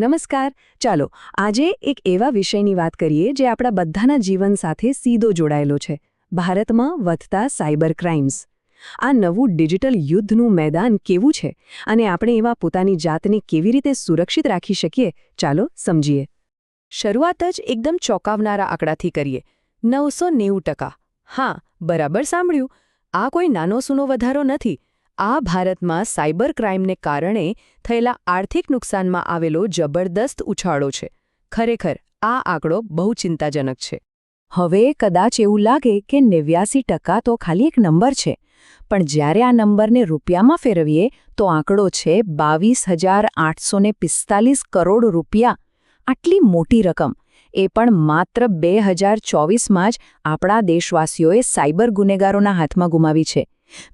નમસ્કાર. ચાલો, આજે એક એવા વિષયની વાત કરીએ જે આપણા બધાના જીવન સાથે સીધો જોડાયેલો છે. ભારતમાં વધતા સાયબર ક્રાઇમ્સ. આ નવું ડિજિટલ યુદ્ધનું મેદાન કેવું છે અને આપણે એવા પોતાની જાતને કેવી રીતે સુરક્ષિત રાખી શકીએ? ચાલો, સમજીએ. શરૂઆત જ એકદમ ચોંકાવનારા આંકડાથી કરીએ. નવસો હા, બરાબર સાંભળ્યું. આ કોઈ નાનો સૂનો વધારો નથી. આ ભારતમાં સાયબર ક્રાઇમને કારણે થયેલા આર્થિક નુકસાનમાં આવેલો જબરદસ્ત ઉછાળો છે. ખરેખર, આ આંકડો બહુ ચિંતાજનક છે. હવે કદાચ એવું લાગે કે નેવ્યાસી ટકા તો ખાલી એક નંબર છે, પણ જ્યારે આ નંબરને રૂપિયામાં ફેરવીએ, તો આંકડો છે બાવીસ હજાર આઠસો પિસ્તાલીસ કરોડ રૂપિયા. આટલી મોટી રકમ, એ પણ માત્ર બે હજાર ચોવીસમાં જ આપણા દેશવાસીઓએ સાયબર ગુનેગારોના હાથમાં ગુમાવી છે.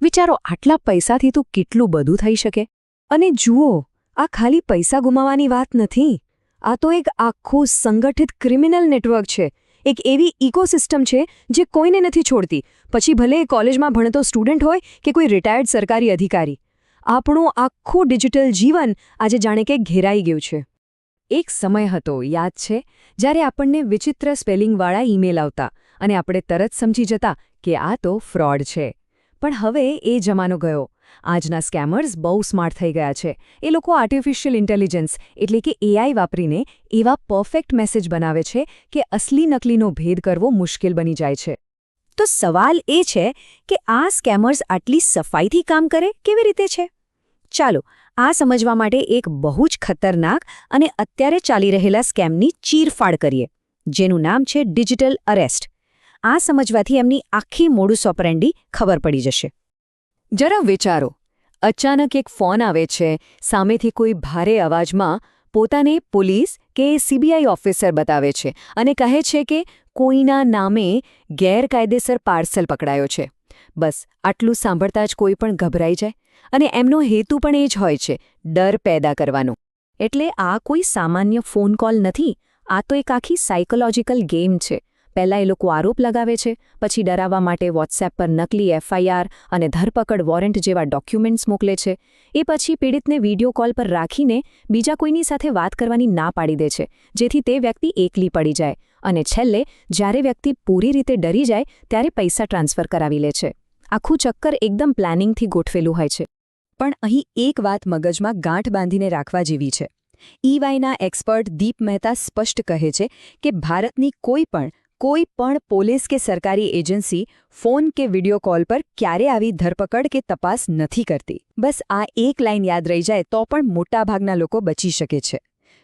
વિચારો, આટલા પૈસાથી તો કેટલું બધું થઈ શકે? અને જુઓ, આ ખાલી પૈસા ગુમાવવાની વાત નથી. આ તો એક આખું સંગઠિત ક્રિમિનલ નેટવર્ક છે. એક એવી ઇકોસિસ્ટમ છે જે કોઈને નથી છોડતી. પછી ભલે એ કોલેજમાં ભણતો સ્ટુડન્ટ હોય કે કોઈ રિટાયર્ડ સરકારી અધિકારી. આપણું આખું ડિજિટલ જીવન આજે જાણે કે ઘેરાઈ ગયું છે. એક સમય હતો, યાદ છે, જ્યારે આપણને વિચિત્ર સ્પેલિંગવાળા ઈમેલ આવતા અને આપણે તરત સમજી જતા કે આ તો ફ્રોડ છે. પણ હવે એ જમાનો ગયો. આજના સ્કેમર્સ બહુ સ્માર્ટ થઈ ગયા છે. એ લોકો આર્ટિફિશિયલ ઇન્ટેલિજન્સ એટલે કે એઆઈ વાપરીને એવા પરફેક્ટ મેસેજ બનાવે છે કે અસલી નકલીનો ભેદ કરવો મુશ્કેલ બની જાય છે. તો સવાલ એ છે કે આ સ્કેમર્સ આટલી સફાઈથી કામ કરે કેવી રીતે છે? ચાલો, આ સમજવા માટે એક બહુ જ ખતરનાક અને અત્યારે ચાલી રહેલા સ્કેમની ચીરફાડ કરીએ, જેનું નામ છે ડિજિટલ અરેસ્ટ આ સમજવાથી એમની આખી મોડું સોપરેન્ડી ખબર પડી જશે. જરા વિચારો, અચાનક એક ફોન આવે છે, સામેથી કોઈ ભારે અવાજમાં પોતાને પોલીસ કે સીબીઆઈ ઓફિસર બતાવે છે અને કહે છે કે કોઈના નામે ગેરકાયદેસર પાર્સલ પકડાયો છે. બસ, આટલું સાંભળતા જ કોઈ પણ ગભરાઈ જાય અને એમનો હેતુ પણ એ જ હોય છે, ડર પેદા કરવાનો. એટલે આ કોઈ સામાન્ય ફોન કોલ નથી, આ તો એક આખી સાયકોલોજીકલ ગેમ છે. પહેલાં એ લોકો આરોપ લગાવે છે, પછી ડરાવવા માટે વોટ્સએપ પર નકલી એફઆઈઆર અને ધરપકડ વોરંટ જેવા ડોક્યુમેન્ટ્સ મોકલે છે. એ પછી પીડિતને વીડિયો કોલ પર રાખીને બીજા કોઈની સાથે વાત કરવાની ના પાડી દે છે, જેથી તે વ્યક્તિ એકલી પડી જાય અને છેલ્લે જ્યારે વ્યક્તિ પૂરી રીતે ડરી જાય ત્યારે પૈસા ટ્રાન્સફર કરાવી લે છે. આખું ચક્કર એકદમ પ્લાનિંગથી ગોઠવેલું હોય છે. પણ અહીં એક વાત મગજમાં ગાંઠ બાંધીને રાખવા જેવી છે. ઈવાયના એક્સપર્ટ દીપ મહેતા સ્પષ્ટ કહે છે કે ભારતની કોઈ પણ કોઈ પણ પોલીસ કે સરકારી એજન્સી ફોન કે વિડિયો કોલ પર ક્યારે આવી ધરપકડ કે તપાસ નથી કરતી. બસ આ એક લાઇન યાદ રહી જાય તો પણ મોટાભાગના લોકો બચી શકે છે.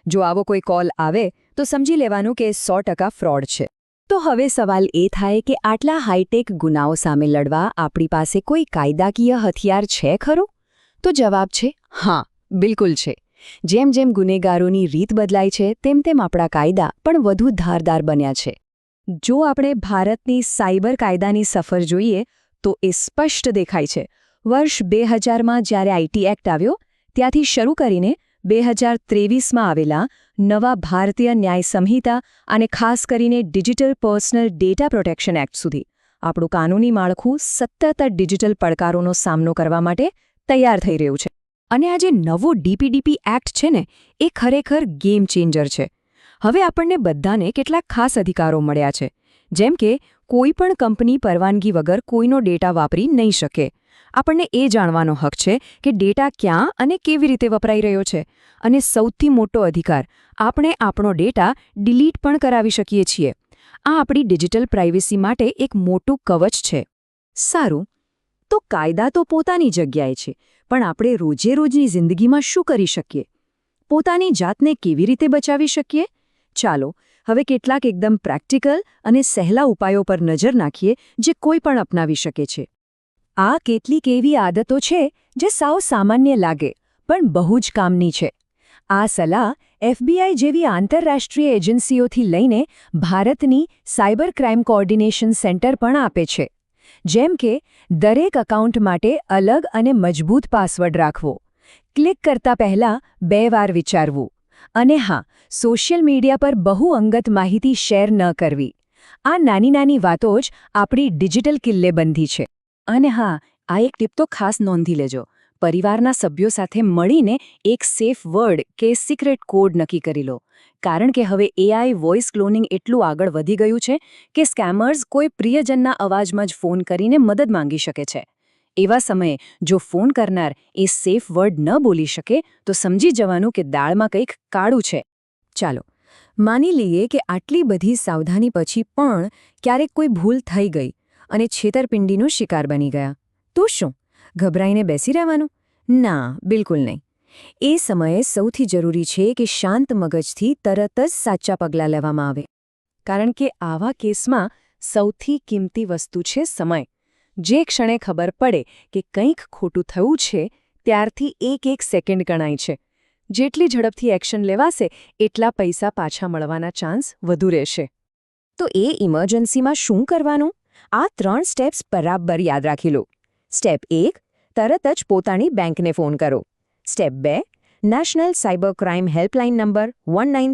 જો આવો કોઈ કોલ આવે, તો સમજી લેવાનું કે સો ફ્રોડ છે. તો હવે સવાલ એ થાય કે આટલા હાઈટેક ગુનાઓ સામે લડવા આપણી પાસે કોઈ કાયદાકીય હથિયાર છે ખરો? તો જવાબ છે, હા, બિલકુલ છે. જેમ જેમ ગુનેગારોની રીત બદલાય છે, તેમ તેમ આપણા કાયદા પણ વધુ ધારદાર બન્યા છે. જો આપણે ભારતની સાયબર કાયદાની સફર જોઈએ, તો એ સ્પષ્ટ દેખાય છે. વર્ષ બે હજારમાં જ્યારે આઈટી એક્ટ આવ્યો, ત્યાંથી શરૂ કરીને બે હજાર ત્રેવીસમાં આવેલા નવા ભારતીય ન્યાય સંહિતા અને ખાસ કરીને digital personal data protection act સુધી. આપણું કાનૂની માળખું સતત ડિજિટલ પડકારોનો સામનો કરવા માટે તૈયાર થઈ રહ્યું છે. અને આ જે નવો ડીપીડીપી એક્ટ છે ને, એ ખરેખર ગેમ ચેન્જર છે. હવે આપણને બધાને કેટલાક ખાસ અધિકારો મળ્યા છે. જેમ કે, કોઈ પણ કંપની પરવાનગી વગર કોઈનો ડેટા વાપરી નહીં શકે. આપણને એ જાણવાનો હક છે કે ડેટા ક્યાં અને કેવી રીતે વપરાઈ રહ્યો છે. અને સૌથી મોટો અધિકાર, આપણે આપણો ડેટા ડિલીટ પણ કરાવી શકીએ છીએ. આ આપણી ડિજિટલ પ્રાઇવેસી માટે એક મોટું કવચ છે. સારું, તો કાયદા તો પોતાની જગ્યાએ છે, પણ આપણે રોજે રોજની જિંદગીમાં શું કરી શકીએ? પોતાની જાતને કેવી રીતે બચાવી શકીએ? ચાલો, હવે કેટલાક એકદમ પ્રેક્ટિકલ અને સહેલા ઉપાયો પર નજર નાખીએ જે કોઈ પણ અપનાવી શકે છે. આ કેટલીક એવી આદતો છે જે સાવ સામાન્ય લાગે, પણ બહુ જ કામની છે. આ સલાહ એફબીઆઈ જેવી આંતરરાષ્ટ્રીય એજન્સીઓથી લઈને ભારતની સાયબર ક્રાઇમ કોઓર્ડિનેશન સેન્ટર પણ આપે છે. જેમ કે, દરેક એકાઉન્ટ માટે અલગ અને મજબૂત પાસવર્ડ રાખવો. ક્લિક કરતા પહેલા બે વાર વિચારવું. અને હા, સોશિયલ મીડિયા પર બહુ અંગત માહિતી શેર ન કરવી. આ નાની નાની વાતો જ આપણી ડિજિટલ કિલ્લેબંધી છે. અને હા, આ એક ટીપ તો ખાસ નોંધી લેજો. પરિવારના સભ્યો સાથે મળીને એક સેફ વર્ડ કે સિક્રેટ કોડ નક્કી કરી લો. કારણ કે હવે એઆઈ વોઇસ ક્લોનિંગ એટલું આગળ વધી ગયું છે કે સ્કેમર્સ કોઈ પ્રિયજનના અવાજમાં જ ફોન કરીને મદદ માંગી શકે છે. એવા સમયે જો ફોન કરનાર એ સેફ વર્ડ ન બોલી શકે, તો સમજી જવાનું કે દાળમાં કંઈક કાળું છે. ચાલો, માની લઈએ કે આટલી બધી સાવધાની પછી પણ ક્યારેક કોઈ ભૂલ થઈ ગઈ અને છેતરપિંડીનો શિકાર બની ગયા. તો શું? ગભરાઈને બેસી રહેવાનું? ના, બિલકુલ નહીં. એ સમયે સૌથી જરૂરી છે કે શાંત મગજથી તરત જ સાચા પગલાં લેવામાં આવે. કારણ કે આવા કેસમાં સૌથી કિંમતી વસ્તુ છે સમય. જે ક્ષણે ખબર પડે કે કંઈક ખોટું થયું છે, ત્યારથી એક એક સેકન્ડ ગણાય છે. જેટલી ઝડપથી એક્શન લેવાશે, એટલા પૈસા પાછા મળવાના ચાન્સ વધુ રહેશે. તો એ ઇમરજન્સીમાં શું કરવાનું? આ ત્રણ સ્ટેપ્સ બરાબર યાદ રાખી લો. સ્ટેપ એક, તરત જ પોતાની બેંકને ફોન કરો. સ્ટેપ બે, national cyber crime helpline number one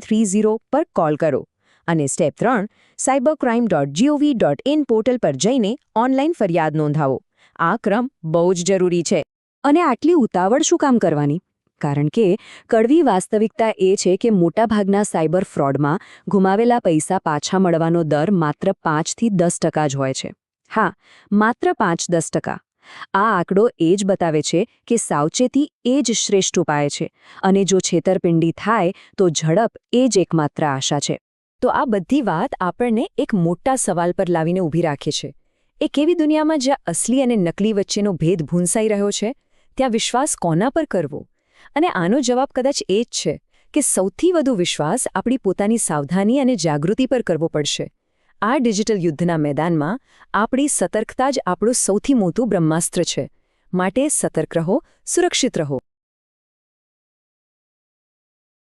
પર કોલ કરો. અને સ્ટેપ ત્રણ cyber crime dot gov dot in portal પર જઈને ઓનલાઈન ફરિયાદ નોંધાવો. આ ક્રમ બહુ જ જરૂરી છે. અને આટલી ઉતાવળ શું કામ કરવાની? કારણ કે કડવી વાસ્તવિકતા એ છે કે મોટાભાગના સાયબર ફ્રોડમાં ગુમાવેલા પૈસા પાછા મળવાનો દર માત્ર પાંચથી દસ ટકા જ હોય છે. હા, માત્ર પાંચ દસ ટકા. આ આંકડો એ જ બતાવે છે કે સાવચેતી એ જ શ્રેષ્ઠ ઉપાય છે અને જો છેતરપિંડી થાય તો ઝડપ એ જ એકમાત્ર આશા છે. તો આ બધી વાત આપણને એક મોટા સવાલ પર લાવીને ઊભી રાખે છે. એ કેવી દુનિયામાં જ્યાં અસલી અને નકલી વચ્ચેનો ભેદ ભૂંસાઈ રહ્યો છે, ત્યાં વિશ્વાસ કોના પર કરવો? અને આનો જવાબ કદાચ એ જ છે કે સૌથી વધુ વિશ્વાસ આપણી પોતાની સાવધાની અને જાગૃતિ પર કરવો પડશે. આ ડિજિટલ યુદ્ધના મેદાનમાં આપણી સતર્કતા જ આપણું સૌથી મોટું બ્રહ્માસ્ત્ર છે. માટે સતર્ક રહો, સુરક્ષિત રહો.